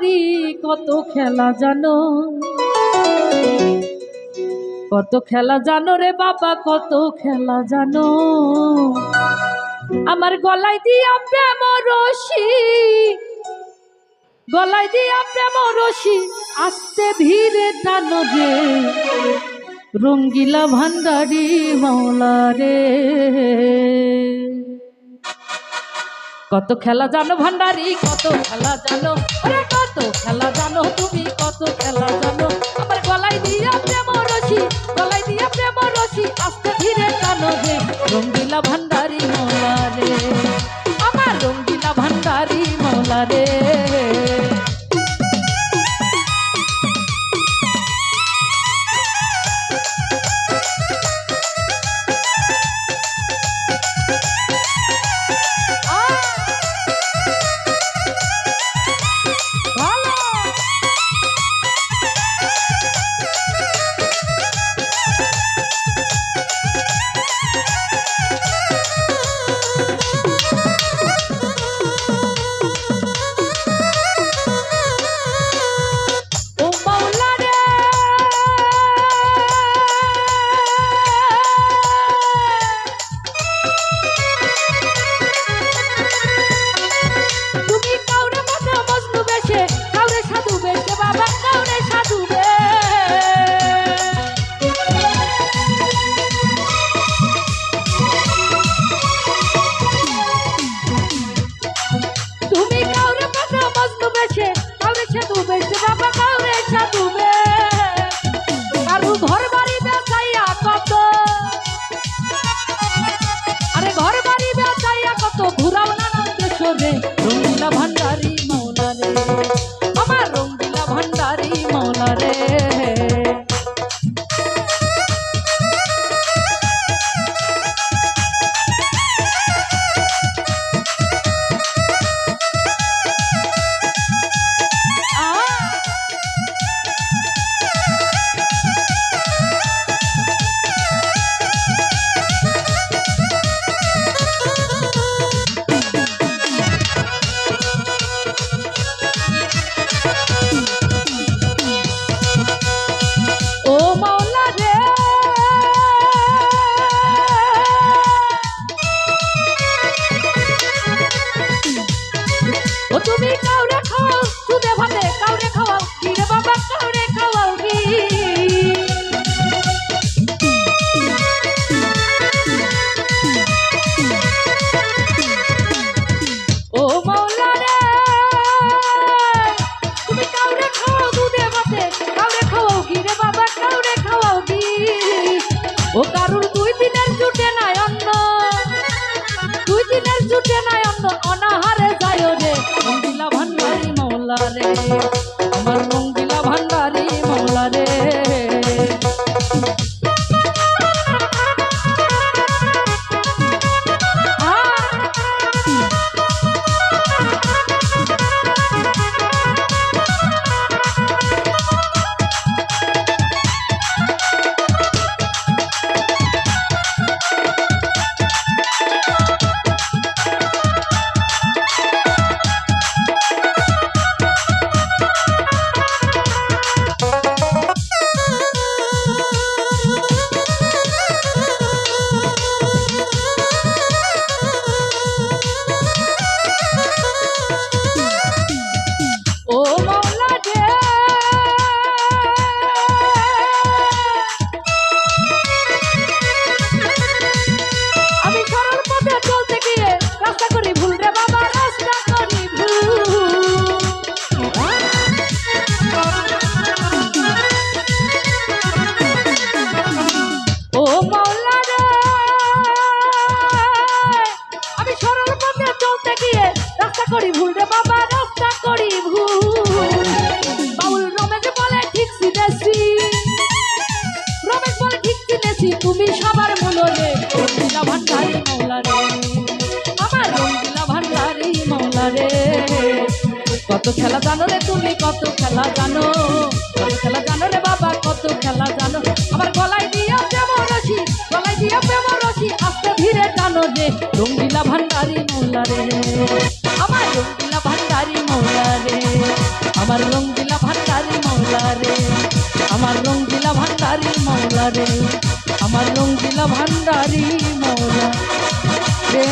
ভান্ডারি কত খেলা জানো? কত খেলা জানো রে বাবা, কত খেলা জানো? আমার গলায় দিয়া প্রেম রশি, গলায় দিয়া প্রেম রশি আস্তে ধীরে টানো রে রঙ্গিলা ভান্ডারি মাওলা রে। কত খেলা জানো ভান্ডারি, কত খেলা জানো? Hello, করি ভুল রে বাবা, রাস্তা করি ভুল। বাউল রমেশ বলে ঠিক চিনেছি রমেশ বলে ঠিক চিনেছি তুমি সবার মনরে ভান্ডারি মৌলা রে। আমার রঙ্গিলা ভান্ডারি মৌলা রে। কত খেলা জানো রে তুমি, কত খেলা জানো। কত খেলা জানো রে বাবা, কত খেলা জানো। আমার গলায় দিয়া প্রেম রশি, গলায় দিয়া প্রেম রশি, আস্তে ধীরে টানো রে রঙ্গিলা ভান্ডারি মৌলা রে। ভান্ডারি মৌলা রে, আমার রঙ্গিলা ভান্ডারি মৌলা রে, আমার রঙ্গিলা ভান্ডারি মৌলা রে, আমার রঙ্গিলা ভান্ডারি মৌলা রে।